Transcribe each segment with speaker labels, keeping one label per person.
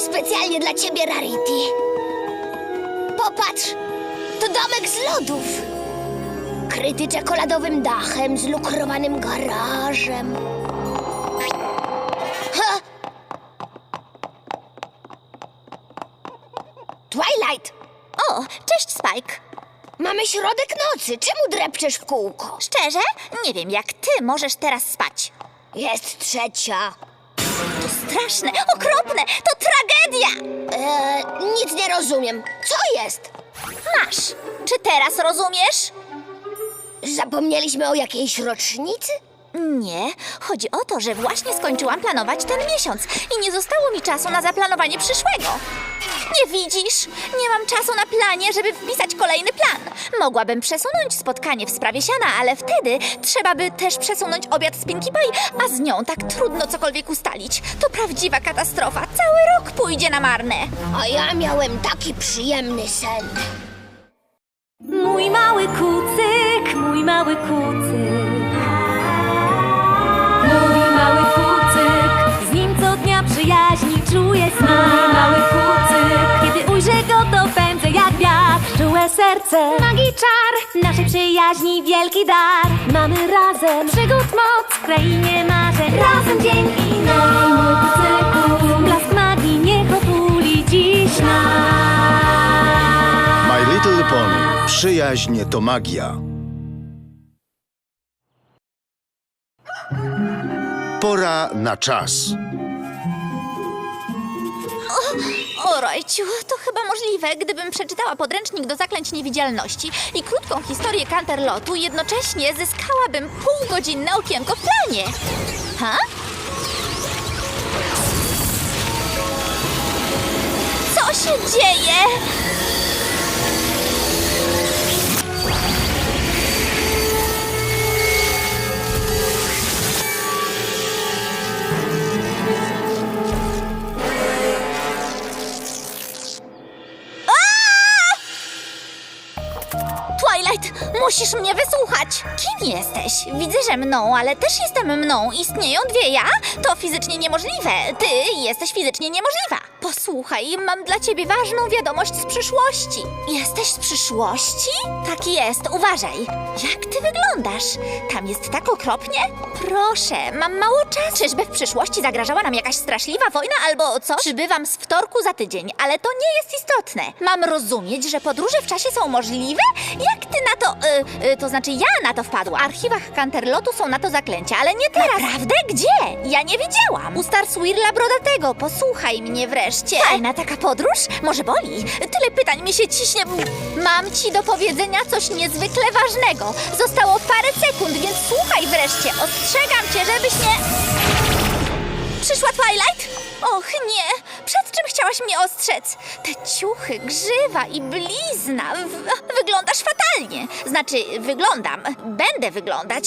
Speaker 1: Specjalnie dla ciebie, Rarity. Popatrz, to domek z lodów. Kryty czekoladowym dachem, z lukrowanym garażem. Ha! Twilight,
Speaker 2: O, cześć Spike.
Speaker 1: mamy środek nocy. Czemu drepczesz w kółko?
Speaker 2: Szczerze? Nie wiem, jak ty możesz teraz spać.
Speaker 1: Jest trzecia.
Speaker 2: Straszne, okropne, to tragedia!
Speaker 1: Eee, nic nie rozumiem. Co jest?
Speaker 2: Masz. Czy teraz rozumiesz?
Speaker 1: Zapomnieliśmy o jakiejś rocznicy?
Speaker 2: Nie, chodzi o to, że właśnie skończyłam planować ten miesiąc i nie zostało mi czasu na zaplanowanie przyszłego. Nie widzisz? Nie mam czasu na planie, żeby wpisać kolejny plan. Mogłabym przesunąć spotkanie w sprawie siana, ale wtedy trzeba by też przesunąć obiad z Pinkie Pie, a z nią tak trudno cokolwiek ustalić. To prawdziwa katastrofa. Cały rok pójdzie na marne.
Speaker 1: A ja miałem taki przyjemny sen.
Speaker 3: Mój mały kucyk, mój mały kucyk. Czuję smak. Mały kucyk, kiedy ujrzę go, to pędzę jak wiatr. Czułe serce, magii czar, naszej przyjaźni wielki dar. Mamy razem przygód moc w krainie marzeń. Razem dzień i noc. Blask magii niech otuli dziś nas.
Speaker 4: My Little Pony. Przyjaźń to magia. Pora na czas.
Speaker 2: O, Rojciu, to chyba możliwe, gdybym przeczytała podręcznik do zaklęć niewidzialności i krótką historię Canterlotu, jednocześnie zyskałabym półgodzinne okienko w planie. Ha? Co się dzieje? Kim jesteś? Widzę, że mną, ale też jestem mną. Istnieją dwie ja? To fizycznie niemożliwe. Ty jesteś fizycznie niemożliwa. Posłuchaj, mam dla ciebie ważną wiadomość z przyszłości. Jesteś z przyszłości? Tak jest, uważaj. Jak ty wyglądasz? Tam jest tak okropnie? Proszę, mam mało czasu. Czyżby w przyszłości zagrażała nam jakaś straszliwa wojna albo co? Przybywam z wtorku za tydzień, ale to nie jest istotne. Mam rozumieć, że podróże w czasie są możliwe? Jak ty na to, y, y, to znaczy ja na to wpadłam. W archiwach Canterlotu są na to zaklęcia, ale nie teraz. Naprawdę? Gdzie? Ja nie widziałam. U Starswirla Brodatego, posłuchaj mnie wreszcie. Fajna taka podróż? Może boli? Tyle pytań mi się ciśnie. Mam ci do powiedzenia coś niezwykle ważnego. Zostało parę sekund, więc słuchaj wreszcie. Ostrzegam cię, żebyś nie... Przyszła Twilight? Och nie! Przed czym chciałaś mnie ostrzec? Te ciuchy, grzywa i blizna. W wyglądasz fatalnie. Znaczy, wyglądam. Będę wyglądać.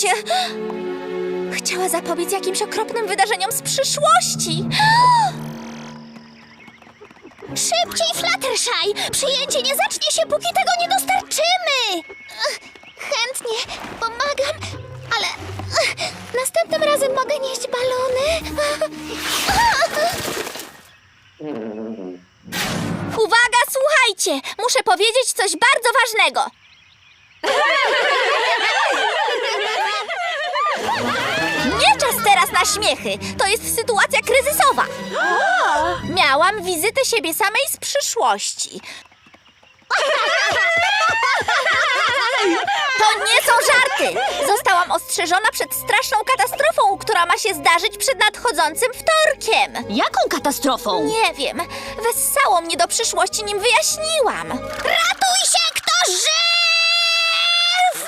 Speaker 2: Chciała zapobiec jakimś okropnym wydarzeniom z przyszłości.
Speaker 1: Szybciej, Fluttershy! Przyjęcie nie zacznie się, póki tego nie dostarczymy! Chętnie, pomagam, ale następnym razem mogę nieść balony.
Speaker 2: Uwaga, słuchajcie! Muszę powiedzieć coś bardzo ważnego. Czas teraz na śmiechy. To jest sytuacja kryzysowa. Miałam wizytę siebie samej z przyszłości. To nie są żarty! Zostałam ostrzeżona przed straszną katastrofą, która ma się zdarzyć przed nadchodzącym wtorkiem.
Speaker 3: Jaką katastrofą?
Speaker 2: Nie wiem. Wessało mnie do przyszłości, nim wyjaśniłam.
Speaker 1: Ratuj się, kto żyw!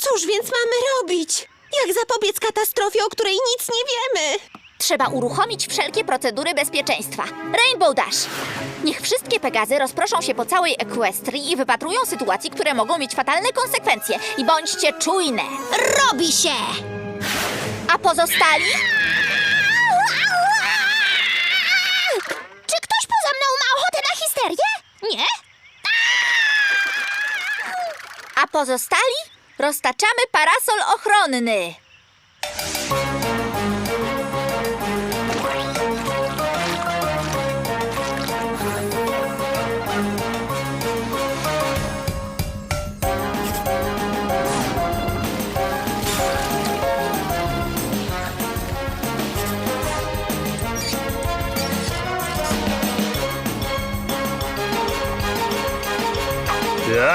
Speaker 5: Cóż więc mamy robić? Jak zapobiec katastrofie, o której nic nie wiemy?
Speaker 2: Trzeba uruchomić wszelkie procedury bezpieczeństwa. Rainbow Dash! Niech wszystkie Pegazy rozproszą się po całej Equestrii i wypatrują sytuacji, które mogą mieć fatalne konsekwencje. I bądźcie czujne.
Speaker 1: Robi się!
Speaker 2: A pozostali?
Speaker 1: Czy ktoś poza mną ma ochotę na histerię? Nie?
Speaker 2: A pozostali? Roztaczamy parasol ochronny.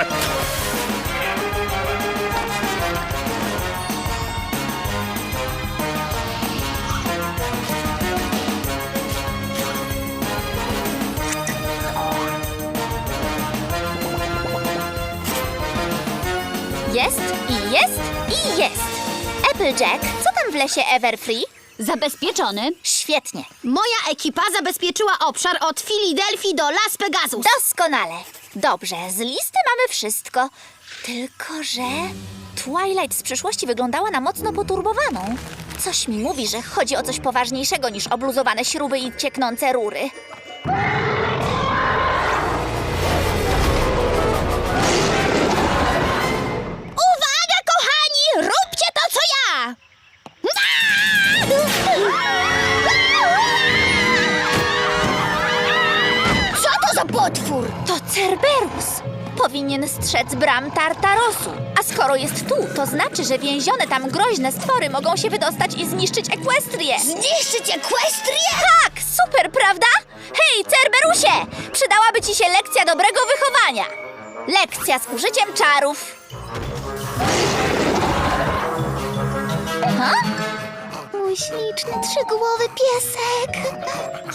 Speaker 6: Tak.
Speaker 2: Jest i jest. Applejack, co tam w lesie Everfree?
Speaker 1: Zabezpieczony.
Speaker 2: Świetnie.
Speaker 1: Moja ekipa zabezpieczyła obszar od Filadelfii do Las Pegasus.
Speaker 2: Doskonale. Dobrze, z listy mamy wszystko. Tylko, że Twilight z przyszłości wyglądała na mocno poturbowaną. Coś mi mówi, że chodzi o coś poważniejszego niż obluzowane śruby i cieknące rury. Powinien strzec bram Tartarosu. A skoro jest tu, to znaczy, że więzione tam groźne stwory mogą się wydostać i zniszczyć Ekwestrię.
Speaker 1: Zniszczyć Ekwestrię?
Speaker 2: Tak, super, prawda? Hej, Cerberusie! Przydałaby ci się lekcja dobrego wychowania. Lekcja z użyciem czarów. Ha?
Speaker 1: Mój śliczny, trzygłowy piesek.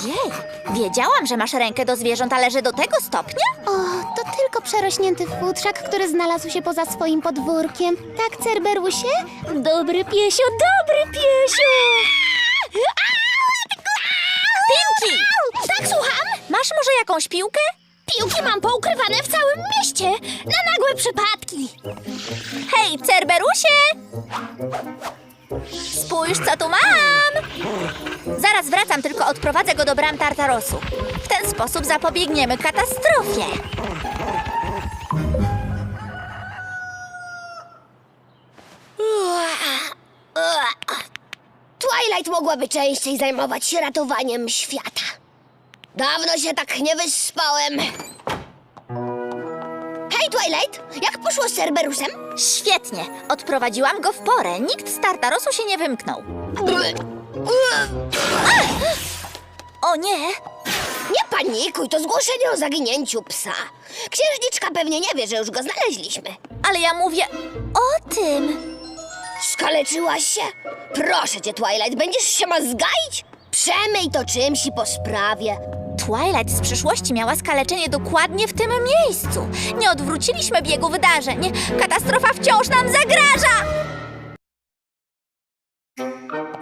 Speaker 2: Jej, wiedziałam, że masz rękę do zwierząt, ale że do tego stopnia?
Speaker 1: O, to tylko przerośnięty futrzak, który znalazł się poza swoim podwórkiem. Tak, Cerberusie? Dobry piesio, dobry piesio!
Speaker 2: Pinki!
Speaker 1: Tak, słucham?
Speaker 2: Masz może jakąś piłkę?
Speaker 1: Piłki mam poukrywane w całym mieście. Na nagłe przypadki.
Speaker 2: Hej, Cerberusie! Spójrz, co tu mam! Zaraz wracam, tylko odprowadzę go do bram Tartarosu. W ten sposób zapobiegniemy katastrofie.
Speaker 7: Twilight mogłaby częściej zajmować się ratowaniem świata. Dawno się tak nie wyspałem. Twilight! Jak poszło z Cerberusem?
Speaker 2: Świetnie, odprowadziłam go w porę. Nikt z Tartarosu się nie wymknął. O nie!
Speaker 7: Nie panikuj, to zgłoszenie o zaginięciu psa. Księżniczka pewnie nie wie, że już go znaleźliśmy.
Speaker 2: Ale ja mówię o tym.
Speaker 7: Skaleczyłaś się? Proszę cię, Twilight, będziesz się mazgaić? Przemyj to czymś i po sprawie.
Speaker 2: Twilight z przyszłości miała skaleczenie dokładnie w tym miejscu. Nie odwróciliśmy biegu wydarzeń. Katastrofa wciąż nam zagraża!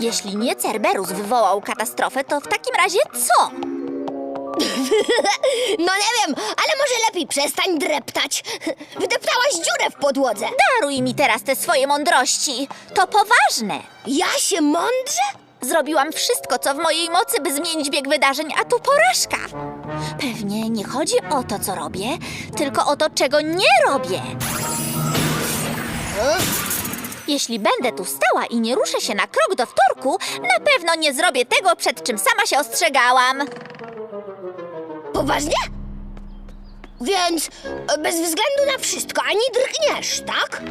Speaker 2: Jeśli nie Cerberus wywołał katastrofę, to w takim razie co?
Speaker 7: No nie wiem, ale może lepiej przestań dreptać. Wydeptałaś dziurę w podłodze.
Speaker 2: Daruj mi teraz te swoje mądrości. To poważne.
Speaker 7: Ja się mądrze?
Speaker 2: Zrobiłam wszystko, co w mojej mocy, by zmienić bieg wydarzeń, a tu porażka. Pewnie nie chodzi o to, co robię, tylko o to, czego nie robię. Jeśli będę tu stała i nie ruszę się na krok do wtorku, na pewno nie zrobię tego, przed czym sama się ostrzegałam.
Speaker 7: Poważnie? Więc e, bez względu na wszystko ani drgniesz, tak?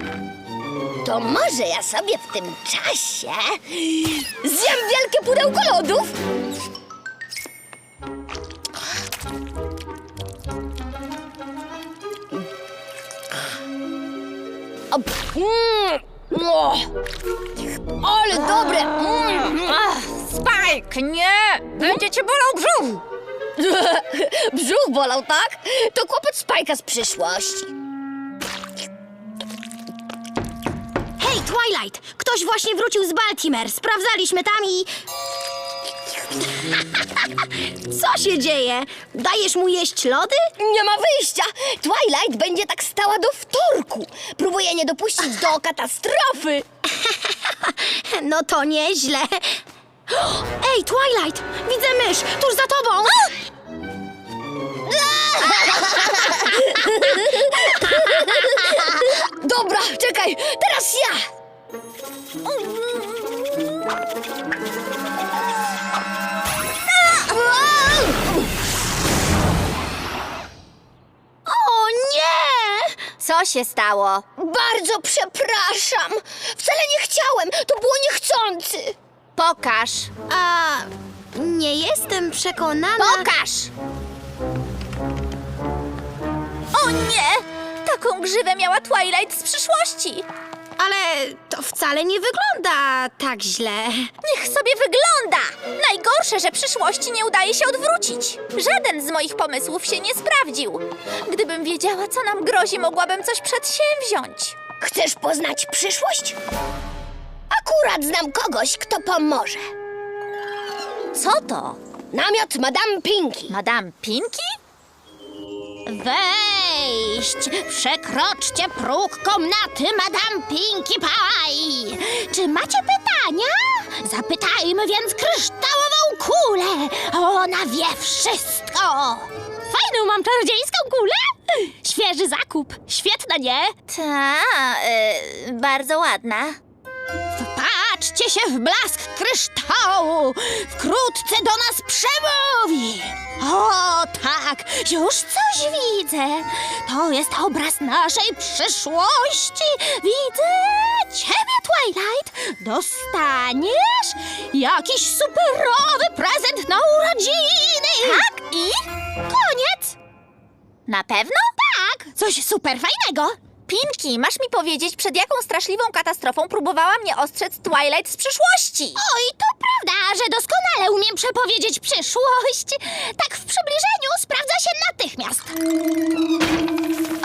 Speaker 7: To może ja sobie w tym czasie zjem wielkie pudełko lodów? O, mm, o, ale dobre! Mm.
Speaker 2: Spike, nie! Będzie cię bolał brzuch!
Speaker 7: Brzuch bolał, tak? To kłopot Spajka z przyszłości.
Speaker 1: Hej, Twilight! Ktoś właśnie wrócił z Baltimore. Sprawdzaliśmy tam i... Co się dzieje? Dajesz mu jeść lody?
Speaker 7: Nie ma wyjścia! Twilight będzie tak stała do wtorku. Próbuje nie dopuścić do katastrofy.
Speaker 1: No to nieźle. Ej, Twilight! Widzę mysz! Tuż za tobą!
Speaker 7: Dobra, czekaj, teraz ja!
Speaker 1: O nie!
Speaker 2: Co się stało?
Speaker 7: Bardzo przepraszam. Wcale nie chciałem. To było niechcący.
Speaker 2: Pokaż!
Speaker 1: A nie jestem przekonana.
Speaker 2: Pokaż! O nie! Ta Taką grzywę miała Twilight z przyszłości.
Speaker 5: Ale to wcale nie wygląda tak źle.
Speaker 2: Niech sobie wygląda! Najgorsze, że przyszłości nie udaje się odwrócić. Żaden z moich pomysłów się nie sprawdził. Gdybym wiedziała, co nam grozi, mogłabym coś przedsięwziąć.
Speaker 7: Chcesz poznać przyszłość? Akurat znam kogoś, kto pomoże.
Speaker 2: Co to?
Speaker 7: Namiot Madame Pinky.
Speaker 2: Madame Pinky?
Speaker 1: Wejść! Przekroczcie próg komnaty Madame Pinkie Pie! Czy macie pytania? Zapytajmy więc kryształową kulę! Ona wie wszystko! Fajną mam czarodziejską kulę! Świeży zakup! Świetna, nie?
Speaker 2: Ta, y, bardzo ładna.
Speaker 1: Wpatrzcie się w blask kryształu! Wkrótce do nas przemówi! Tak, już coś widzę. To jest obraz naszej przyszłości. Widzę ciebie, Twilight. Dostaniesz jakiś superowy prezent na urodziny.
Speaker 2: Tak i?
Speaker 1: Koniec.
Speaker 2: Na pewno?
Speaker 1: Tak, coś super fajnego.
Speaker 2: Pinky, masz mi powiedzieć, przed jaką straszliwą katastrofą próbowała mnie ostrzec Twilight z przyszłości?
Speaker 1: Oj, to prawda, że doskonale umiem przepowiedzieć przyszłość. Tak w przybliżeniu sprawdza się natychmiast.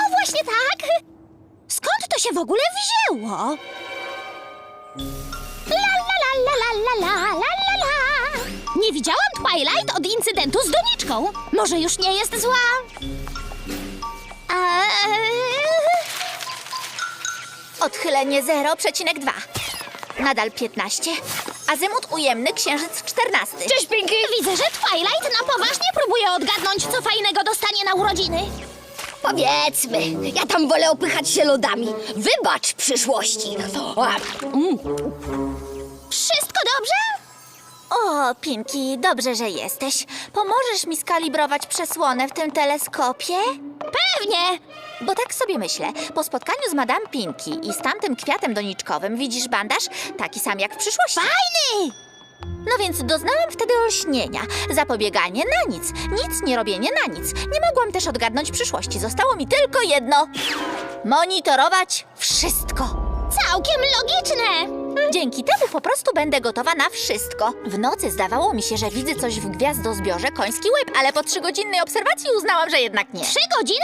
Speaker 1: O, właśnie tak. Skąd to się w ogóle wzięło? La la la la la la la la la la. Nie widziałam Twilight od incydentu z doniczką. Może już nie jest zła? Eee...
Speaker 2: Odchylenie 0,2. Nadal 15. Azymut ujemny, księżyc 14.
Speaker 7: Cześć, Pinky!
Speaker 1: Widzę, że Twilight na poważnie próbuje odgadnąć, co fajnego dostanie na urodziny.
Speaker 7: Powiedzmy, ja tam wolę opychać się lodami. Wybacz przyszłości. O, mm,
Speaker 1: Wszystko dobrze?
Speaker 2: O, Pinky, dobrze, że jesteś. Pomożesz mi skalibrować przesłonę w tym teleskopie?
Speaker 1: Pewnie.
Speaker 2: Bo tak sobie myślę, po spotkaniu z Madame Pinky i z tamtym kwiatem doniczkowym widzisz bandaż taki sam jak w przyszłości.
Speaker 1: Fajny.
Speaker 2: No więc doznałam wtedy olśnienia. Zapobieganie na nic, nic nie robienie na nic. Nie mogłam też odgadnąć przyszłości. Zostało mi tylko jedno. Monitorować wszystko.
Speaker 1: Całkiem logiczne.
Speaker 2: Dzięki temu po prostu będę gotowa na wszystko. W nocy zdawało mi się, że widzę coś w gwiazdozbiorze koński łyb, ale po trzygodzinnej obserwacji uznałam, że jednak nie.
Speaker 1: Trzy godziny?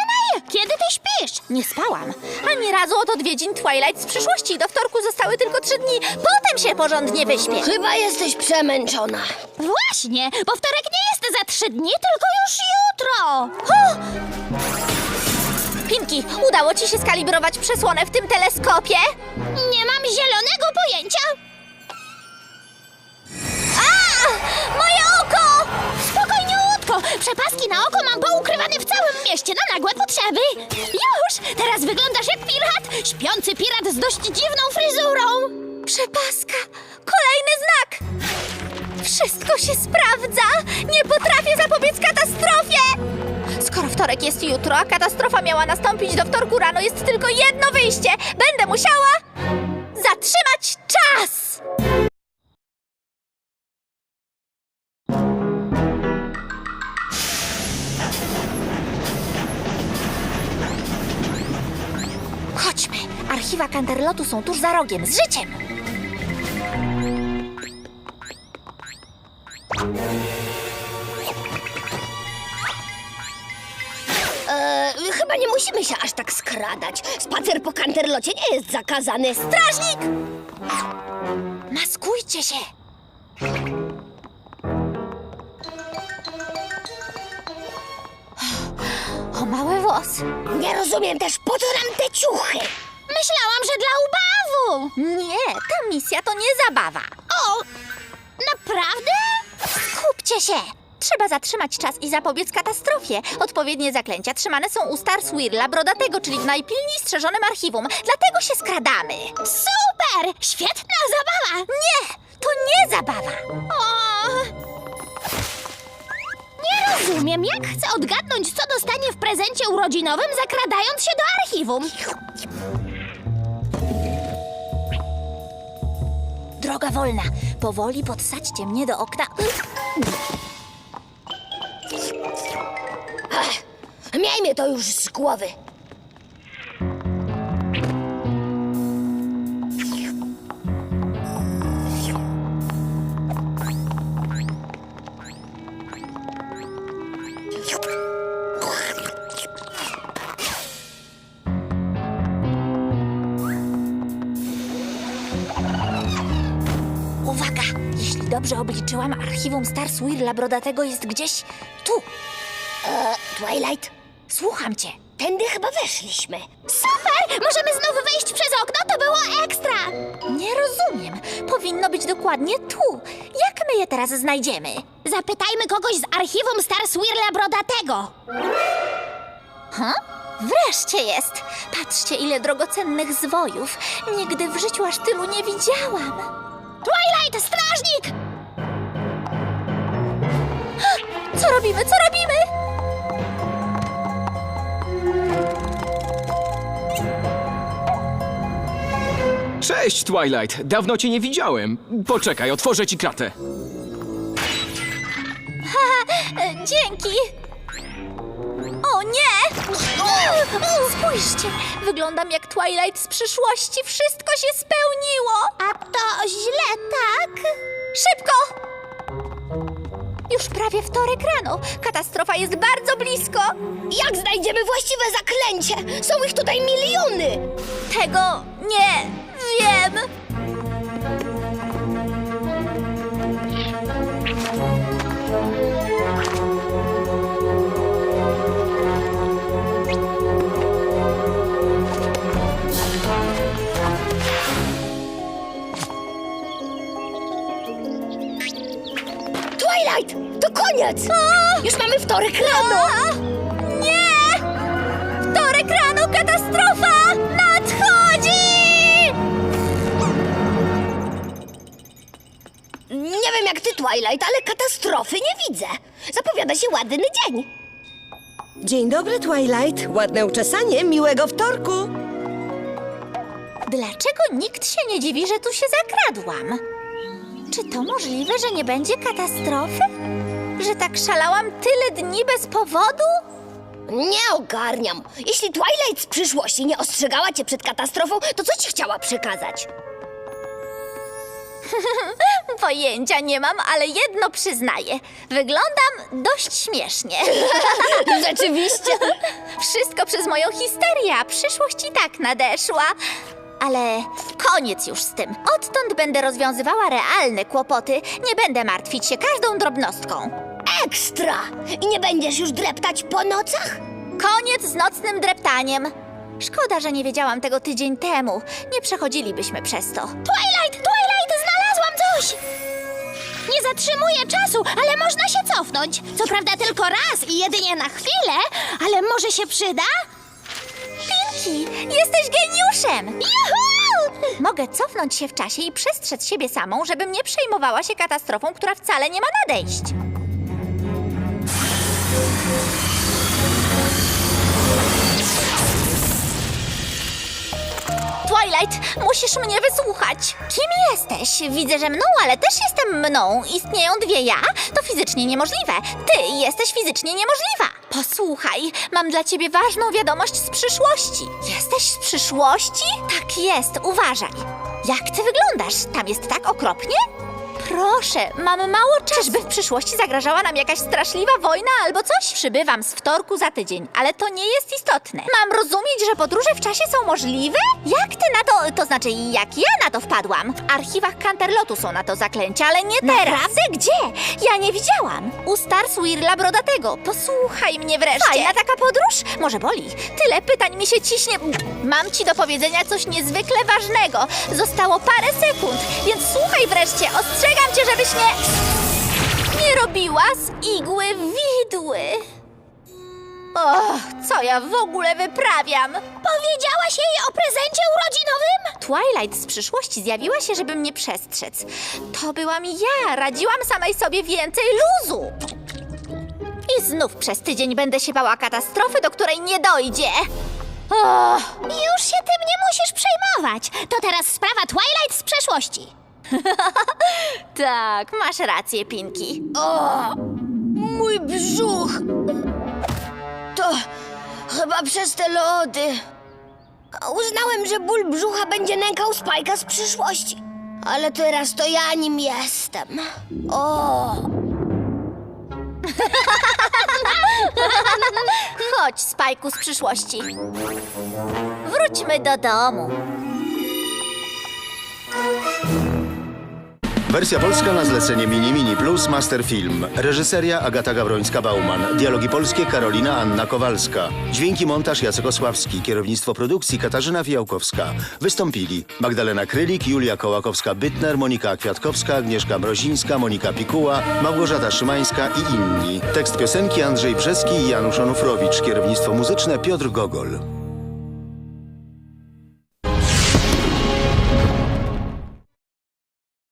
Speaker 1: Kiedy ty śpisz?
Speaker 2: Nie spałam. Ani razu od odwiedzin Twilight z przyszłości. Do wtorku zostały tylko trzy dni. Potem się porządnie wyśpię.
Speaker 7: chyba jesteś przemęczona.
Speaker 1: Właśnie, bo wtorek nie jest za trzy dni, tylko już jutro.
Speaker 2: Pinki, udało ci się skalibrować przesłonę w tym teleskopie?
Speaker 1: Nie mam zielonego pojęcia.
Speaker 2: A! Moje oko!
Speaker 1: Spokojniutko! Przepaski na oko mam poukrywane w całym mieście na nagłe potrzeby. Już! Teraz wyglądasz jak pirat! Śpiący pirat z dość dziwną fryzurą.
Speaker 2: Przepaska! Kolejny znak! Wszystko się sprawdza! Nie potrafię zapobiec katastrofie! Skoro wtorek jest jutro, a katastrofa miała nastąpić do wtorku rano, jest tylko jedno wyjście! Będę musiała zatrzymać czas! Chodźmy! Archiwa Canterlotu są tuż za rogiem, z życiem!
Speaker 7: Chyba nie musimy się aż tak skradać. Spacer po kanterlocie nie jest zakazany.
Speaker 2: Strażnik! Maskujcie się! O mały włos!
Speaker 7: Nie rozumiem też, po co nam te ciuchy?
Speaker 1: Myślałam, że dla ubawu.
Speaker 2: Nie, ta misja to nie zabawa.
Speaker 1: O, naprawdę?
Speaker 2: Skupcie się! Trzeba zatrzymać czas i zapobiec katastrofie. Odpowiednie zaklęcia trzymane są u Star Swirla Brodatego, czyli w najpilniej strzeżonym archiwum. Dlatego się skradamy.
Speaker 1: Super! Świetna zabawa!
Speaker 2: Nie! To nie zabawa!
Speaker 1: O! Nie rozumiem, jak chcę odgadnąć, co dostanie w prezencie urodzinowym, zakradając się do archiwum.
Speaker 2: Droga wolna. Powoli podsadźcie mnie do okna.
Speaker 7: Ach, miejmy to już z głowy.
Speaker 2: Uwaga! Jeśli dobrze obliczyłam, archiwum Star Swirla Brodatego jest gdzieś tu.
Speaker 7: Twilight,
Speaker 2: Słucham cię.
Speaker 7: tędy chyba weszliśmy.
Speaker 1: Super! Możemy znów wyjść przez okno, to było ekstra!
Speaker 2: Nie rozumiem. Powinno być dokładnie tu. Jak my je teraz znajdziemy?
Speaker 1: Zapytajmy kogoś z archiwum Star Swirla Brodatego.
Speaker 2: Ha? Wreszcie jest! Patrzcie, ile drogocennych zwojów. Nigdy w życiu aż tylu nie widziałam.
Speaker 1: Twilight, strażnik!
Speaker 2: Co robimy? Co robimy?
Speaker 6: Cześć, Twilight! Dawno cię nie widziałem. Poczekaj, otworzę ci kratę.
Speaker 2: Dzięki! O nie! Spójrzcie! Wyglądam jak Twilight z przyszłości. Wszystko się spełniło!
Speaker 1: A to źle, tak?
Speaker 2: Szybko! Już prawie wtorek rano. Katastrofa jest bardzo blisko.
Speaker 7: Jak znajdziemy właściwe zaklęcie? Są ich tutaj miliony!
Speaker 2: Tego nie wiem.
Speaker 7: Twilight, to koniec! Już mamy wtorek rano!
Speaker 2: Nie! Wtorek rano katastrofa
Speaker 7: Jak ty, Twilight, ale katastrofy nie widzę. Zapowiada się ładny dzień.
Speaker 5: Dzień dobry, Twilight. Ładne uczesanie, miłego wtorku.
Speaker 2: Dlaczego nikt się nie dziwi, że tu się zakradłam? Czy to możliwe, że nie będzie katastrofy? Że tak szalałam tyle dni bez powodu?
Speaker 7: Nie ogarniam. Jeśli Twilight z przyszłości nie ostrzegała cię przed katastrofą, to co ci chciała przekazać?
Speaker 2: Pojęcia nie mam, ale jedno przyznaję. Wyglądam dość śmiesznie.
Speaker 7: Rzeczywiście.
Speaker 2: Wszystko przez moją histerię, a przyszłość i tak nadeszła. Ale koniec już z tym. Odtąd będę rozwiązywała realne kłopoty. Nie będę martwić się każdą drobnostką.
Speaker 7: Ekstra! I nie będziesz już dreptać po nocach?
Speaker 2: Koniec z nocnym dreptaniem. Szkoda, że nie wiedziałam tego tydzień temu. Nie przechodzilibyśmy przez to.
Speaker 1: Twilight, Twilight, znalazłam Nie zatrzymuję czasu, ale można się cofnąć. Co prawda tylko raz i jedynie na chwilę, ale może się przyda?
Speaker 2: Pinki, jesteś geniuszem!
Speaker 1: Juhu!
Speaker 2: Mogę cofnąć się w czasie i przestrzec siebie samą, żebym nie przejmowała się katastrofą, która wcale nie ma nadejść. Twilight, musisz mnie wysłuchać. Kim jesteś? Widzę, że mną, ale też jestem mną. Istnieją dwie ja? To fizycznie niemożliwe. Ty jesteś fizycznie niemożliwa. Posłuchaj, mam dla ciebie ważną wiadomość z przyszłości. Jesteś z przyszłości? Tak jest, uważaj. Jak ty wyglądasz? Tam jest tak okropnie? Proszę, mam mało czasu. Czyżby w przyszłości zagrażała nam jakaś straszliwa wojna albo coś? Przybywam z wtorku za tydzień, ale to nie jest istotne. Mam rozumieć, że podróże w czasie są możliwe? Jak ty na to, to znaczy jak ja na to wpadłam? W archiwach Canterlotu są na to zaklęcia, ale nie teraz. Naprawdę? Gdzie? Ja nie widziałam. U Star Swirla Brodatego. Posłuchaj mnie wreszcie. Fajna taka podróż? Może boli. Tyle pytań mi się ciśnie. Mam ci do powiedzenia coś niezwykle ważnego. Zostało parę sekund, więc słuchaj wreszcie. Ostrzegam cię, żebyś nie... Nie robiła z igły widły. Och, co ja w ogóle wyprawiam?
Speaker 1: Powiedziałaś jej o prezencie urodzinowym?
Speaker 2: Twilight z przyszłości zjawiła się, żeby mnie przestrzec. To byłam ja, radziłam samej sobie więcej luzu. I znów przez tydzień będę się bała katastrofy, do której nie dojdzie. Och,
Speaker 1: Już się tym nie musisz przejmować. To teraz sprawa Twilight z przeszłości.
Speaker 2: tak, masz rację, Pinki.
Speaker 7: Mój brzuch! To chyba przez te lody. Uznałem, że ból brzucha będzie nękał Spajka z przyszłości. Ale teraz to ja nim jestem. O!
Speaker 2: Chodź, Spajku z przyszłości. Wróćmy do domu.
Speaker 4: Wersja polska na zlecenie Mini Mini Plus Master Film. Reżyseria Agata Gawrońska-Bauman. Dialogi polskie Karolina Anna Kowalska. Dźwięki montaż Jacek Osławski. Kierownictwo produkcji Katarzyna Fiałkowska. Wystąpili Magdalena Krylik, Julia Kołakowska-Bytner, Monika Kwiatkowska, Agnieszka Mrozińska, Monika Pikuła, Małgorzata Szymańska i inni. Tekst piosenki Andrzej Brzeski i Janusz Onufrowicz. Kierownictwo muzyczne Piotr Gogol.